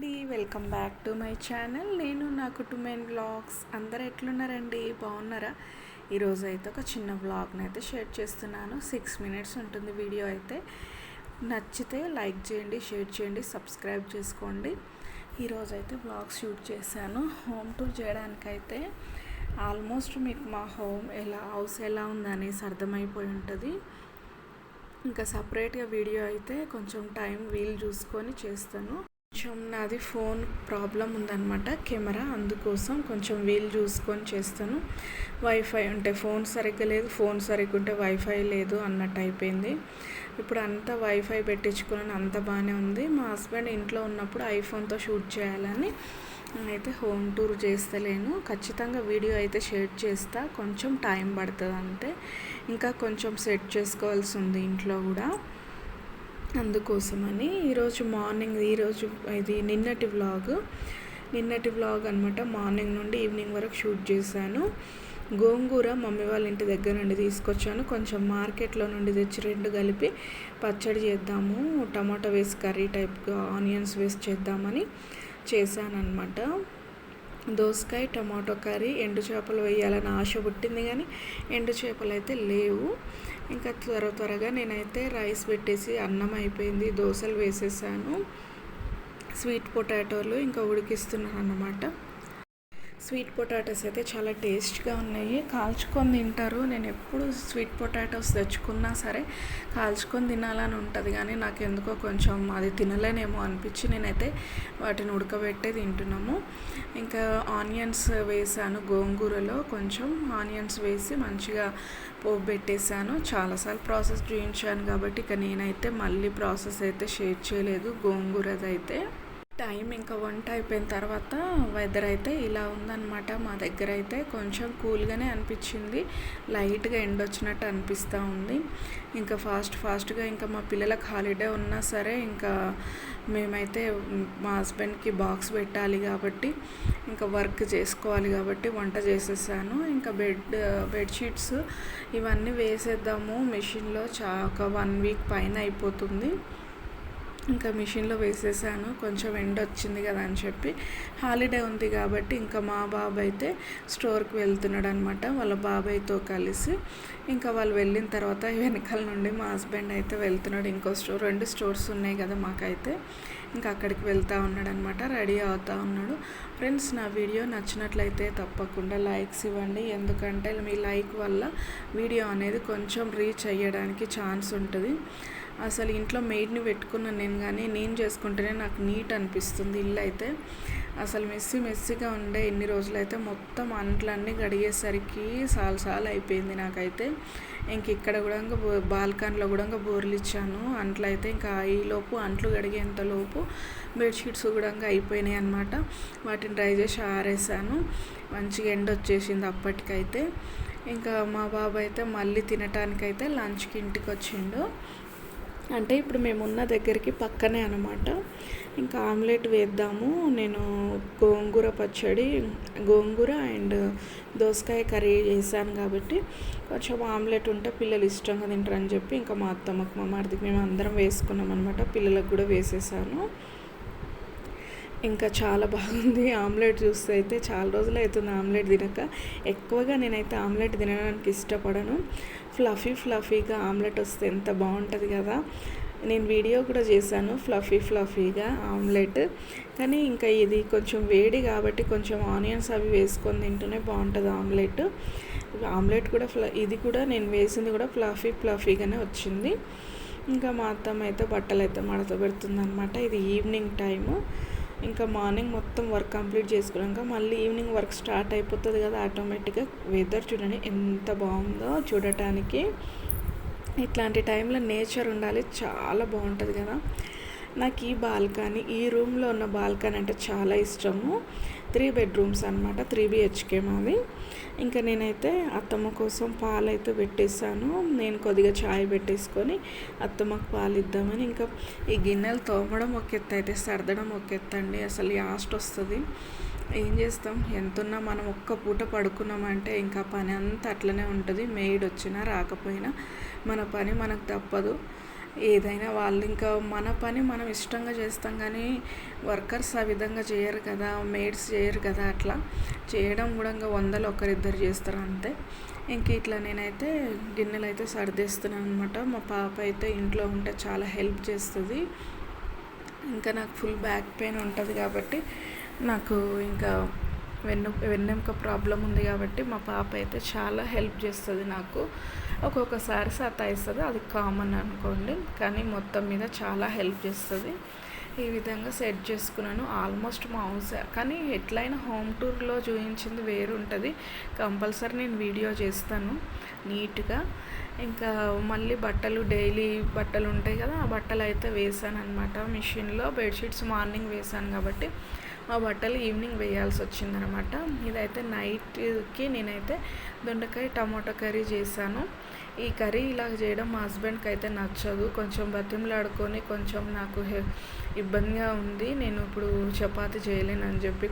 అండి. Welcome back to my channel. నేను నా కుటుంబం బ్లాగ్స్. అందరు ఎట్లున్నారండి? బాగున్నారా? ఈరోజు అయితే ఒక చిన్న బ్లాగ్ని అయితే షేర్ చేస్తున్నాను. సిక్స్ మినిట్స్ ఉంటుంది వీడియో అయితే. నచ్చితే లైక్ చేయండి షేర్ చేయండి సబ్స్క్రైబ్ చేసుకోండి. ఈరోజు అయితే బ్లాగ్ షూట్ చేశాను. హోమ్ టూర్ చేయడానికైతే ఆల్మోస్ట్ మీకు మా హోమ్ ఎలా హౌస్ ఎలా ఉందనేసి అర్థమైపోయి ఉంటుంది. ఇంకా సపరేట్గా వీడియో అయితే కొంచెం టైం వీలు చూసుకొని చేస్తాను. కొంచెం నాది ఫోన్ ప్రాబ్లం ఉందన్నమాట కెమెరా అందుకోసం కొంచెం వీలు చూసుకొని చేస్తాను. వైఫై ఉంటే ఫోన్ సరిగ్గా లేదు ఫోన్ సరిగ్గా ఉంటే వైఫై లేదు అన్నట్టు అయిపోయింది. ఇప్పుడు అంతా వైఫై పెట్టించుకున్నాను అంత బాగానే ఉంది. మా హస్బెండ్ ఇంట్లో ఉన్నప్పుడు ఐఫోన్తో షూట్ చేయాలని అయితే హోమ్ టూర్ చేస్తలేను. ఖచ్చితంగా వీడియో అయితే షేర్ చేస్తా కొంచెం టైం పడుతుంది అంతే ఇంకా కొంచెం సెట్ చేసుకోవాల్సి ఉంది ఇంట్లో కూడా. అందుకోసమని ఈరోజు మార్నింగ్ ఈరోజు ఇది నిన్నటి వ్లాగ్ నిన్నటి వ్లాగ్ అనమాట మార్నింగ్ నుండి ఈవినింగ్ వరకు షూట్ చేశాను. గోంగూర మమ్మీ వాళ్ళ ఇంటి దగ్గర నుండి తీసుకొచ్చాను. కొంచెం మార్కెట్లో నుండి తెచ్చి రెండు కలిపి పచ్చడి చేద్దాము టమాటో వేసి కర్రీ టైప్గా ఆనియన్స్ వేసి చేద్దామని చేశానమాట దోసకాయ టమాటో కర్రీ ఎండు చేపలు వేయాలని ఆశ పుట్టింది కానీ ఎండు చేపలు అయితే లేవు. ఇంకా త్వర త్వరగా నేనైతే రైస్ పెట్టేసి అన్నం అయిపోయింది దోశలు వేసేసాను. స్వీట్ పొటాటోలు ఇంకా ఉడికిస్తున్నాను అన్నమాట స్వీట్ పొటాటోస్ అయితే చాలా టేస్ట్గా ఉన్నాయి. కాల్చుకొని తింటారు. నేను ఎప్పుడు స్వీట్ పొటాటోస్ తెచ్చుకున్నా సరే కాల్చుకొని తినాలని ఉంటుంది. కానీ నాకు ఎందుకో కొంచెం అది తినలేనేమో అనిపించి నేనైతే వాటిని ఉడకబెట్టే తింటున్నాము. ఇంకా ఆనియన్స్ వేసాను గోంగూరలో. కొంచెం ఆనియన్స్ వేసి మంచిగా పోపు పెట్టేశాను చాలాసార్లు ప్రాసెస్ చూపించాను కాబట్టి ఇక నేనైతే మళ్ళీ ప్రాసెస్ అయితే షేర్ చేయలేదు. గోంగూరదైతే టైం ఇంకా వంట అయిపోయిన తర్వాత వెదర్ అయితే ఇలా ఉందన్నమాట. మా దగ్గర అయితే కొంచెం కూల్గానే అనిపించింది. లైట్గా ఎండ వచ్చినట్టు అనిపిస్తూ ఉంది. ఇంకా ఫాస్ట్ ఫాస్ట్గా ఇంకా మా పిల్లలకు హాలిడే ఉన్నా సరే ఇంకా మేమైతే మా హస్బెండ్కి బాక్స్ పెట్టాలి కాబట్టి ఇంకా వర్క్ చేసుకోవాలి కాబట్టి వంట చేసేసాను. ఇంకా బెడ్ బెడ్షీట్స్ ఇవన్నీ వేసేద్దాము. మిషన్లో చా ఒక వన్ వీక్ పైన అయిపోతుంది. ఇంకా మిషన్లో వేసేసాను. కొంచెం ఎండ వచ్చింది కదా అని చెప్పి. హాలిడే ఉంది కాబట్టి ఇంకా మా బాబు అయితే స్టోర్కి వెళ్తున్నాడు అనమాట వాళ్ళ బాబాయ్తో కలిసి. ఇంకా వాళ్ళు వెళ్ళిన తర్వాత వెనకాల నుండి మా హస్బెండ్ అయితే వెళ్తున్నాడు. ఇంకో స్టోర్ రెండు స్టోర్స్ ఉన్నాయి కదా మాకైతే. ఇంకా అక్కడికి వెళ్తూ ఉన్నాడు అనమాట రెడీ అవుతూ ఉన్నాడు. ఫ్రెండ్స్ నా వీడియో నచ్చినట్లయితే తప్పకుండా లైక్స్ ఇవ్వండి. ఎందుకంటే మీ లైక్ వల్ల వీడియో అనేది కొంచెం రీచ్ అయ్యడానికి ఛాన్స్ ఉంటుంది. అసలు ఇంట్లో మెయిడ్ని పెట్టుకున్నాను నేను కానీ నేను చేసుకుంటేనే నాకు నీట్ అనిపిస్తుంది ఇల్లు అయితే. అసలు మెస్సి మెస్సిగా ఉండే ఎన్ని రోజులైతే మొత్తం అంట్లన్నీ గడిగేసరికి సాలు అయిపోయింది నాకైతే. ఇంక ఇక్కడ కూడా బాల్కనీలో కూడా బోర్లు ఇచ్చాను. అంట్లు అయితే ఇంకా ఈలోపు అంట్లు గడిగేంతలోపు బెడ్షీట్స్ కూడా అయిపోయినాయి అనమాట వాటిని డ్రై చేసి ఆరేసాను. మంచిగా ఎండ వచ్చేసింది అప్పటికైతే. ఇంకా మా బాబు అయితే మళ్ళీ తినటానికైతే లంచ్కి ఇంటికి వచ్చిండు. అంటే ఇప్పుడు మేము ఉన్న దగ్గరికి పక్కనే అనమాట ఇంకా ఆమ్లెట్ వేద్దాము. నేను గోంగూర పచ్చడి గోంగూర అండ్ దోసకాయ కర్రీ చేశాను కాబట్టి కొంచెం ఆమ్లెట్ ఉంటే పిల్లలు ఇష్టంగా తింటారని చెప్పి ఇంకా మా అత్తమ్మకు మా మరిదికి మేము అందరం వేసుకున్నాం అనమాట పిల్లలకు కూడా వేసేసాను. ఇంకా చాలా బాగుంది. ఆమ్లెట్ చూస్తే అయితే చాలా రోజులు అవుతుంది ఆమ్లెట్ తినక. ఎక్కువగా నేనైతే ఆమ్లెట్ తినడానికి ఇష్టపడను. ఫ్లఫీ ఫ్లఫీగా ఆమ్లెట్ వస్తే ఎంత బాగుంటుంది కదా. నేను వీడియో కూడా చేశాను ఫ్లఫీ ఫ్లఫీగా ఆమ్లెట్. కానీ ఇంకా ఇది కొంచెం వేడి కాబట్టి కొంచెం ఆనియన్స్ అవి వేసుకొని తింటూనే బాగుంటుంది ఆమ్లెట్. ఆమ్లెట్ కూడా ఫ్ల ఇది కూడా నేను వేసింది కూడా ఫ్లఫీ ఫ్లఫీగానే వచ్చింది. ఇంకా మా అత్తమ్మ అయితే బట్టలు అయితే మడత పెడుతుంది అనమాట ఇది ఈవినింగ్ టైము. ఇంకా మార్నింగ్ మొత్తం వర్క్ కంప్లీట్ చేసుకున్నాక మళ్ళీ ఈవినింగ్ వర్క్ స్టార్ట్ అయిపోతుంది కదా ఆటోమేటిక్గా వెదర్ చూడండి ఎంత బాగుందో చూడటానికి. ఇట్లాంటి టైంలో నేచర్ ఉండాలి చాలా బాగుంటుంది కదా. నాకు ఈ బాల్కనీ ఈ రూమ్లో ఉన్న బాల్కనీ అంటే చాలా ఇష్టము. త్రీ బెడ్రూమ్స్ అనమాట త్రీ బిహెచ్కే మాది. ఇంకా నేనైతే అత్తమ్మ కోసం పాలు అయితే పెట్టేసాను నేను కొద్దిగా ఛాయ్ పెట్టేసుకొని అత్తమ్మకు పాలు ఇద్దామని ఇంకా ఈ గిన్నెలు తోమడం ఒక ఎత్తు అయితే సర్దడం ఒక ఎత్తు అండి. అసలు యాస్ట్ వస్తుంది. ఏం చేస్తాం? ఎంతున్నా మనం ఒక్క పూట పడుకున్నామంటే ఇంకా పని అంతా అట్లనే ఉంటుంది. మెయిడ్ వచ్చినా రాకపోయినా మన పని మనకు తప్పదు. ఏదైనా వాళ్ళు ఇంకా మన పని మనం ఇష్టంగా చేస్తాం కానీ వర్కర్స్ ఆ విధంగా చేయరు కదా మేడ్స్ చేయరు కదా అట్లా. చేయడం కూడా ఇంకా వందలు ఒకరిద్దరు చేస్తారు అంతే. ఇంక ఇట్లా నేనైతే గిన్నెలు అయితే సర్దేస్తున్నాను అనమాట మా పాప అయితే ఇంట్లో ఉంటే చాలా హెల్ప్ చేస్తుంది. ఇంకా నాకు ఫుల్ బ్యాక్ పెయిన్ ఉంటుంది కాబట్టి నాకు ఇంకా వెన్ను వెన్నెముక ప్రాబ్లం ఉంది కాబట్టి మా పాప అయితే చాలా హెల్ప్ చేస్తుంది నాకు. ఒక్కొక్కసారి సతాయిస్తుంది అది కామన్ అనుకోండి. కానీ మొత్తం మీద చాలా హెల్ప్ చేస్తుంది. ఈ విధంగా సెట్ చేసుకున్నాను. ఆల్మోస్ట్ మా హౌస్ కానీ ఎట్లయినా హోమ్ టూర్లో చూపించింది వేరు ఉంటుంది. కంపల్సరీ నేను వీడియో చేస్తాను నీట్గా. ఇంకా మళ్ళీ బట్టలు డైలీ బట్టలు ఉంటాయి కదా ఆ బట్టలు అయితే వేసాను అనమాట మిషన్లో బెడ్షీట్స్ మార్నింగ్ వేసాను కాబట్టి ఆ బట్టలు ఈవినింగ్ వేయాల్సి వచ్చిందనమాట ఇదైతే నైట్కి నేనైతే దొండకాయ టమాటో కర్రీ చేశాను. ఈ కర్రీ ఇలా చేయడం మా హస్బెండ్కి అయితే నచ్చదు. కొంచెం బతిమలాడుకొని కొంచెం నాకు ఇబ్బందిగా ఉంది. నేను ఇప్పుడు చపాతి చేయలేనని చెప్పి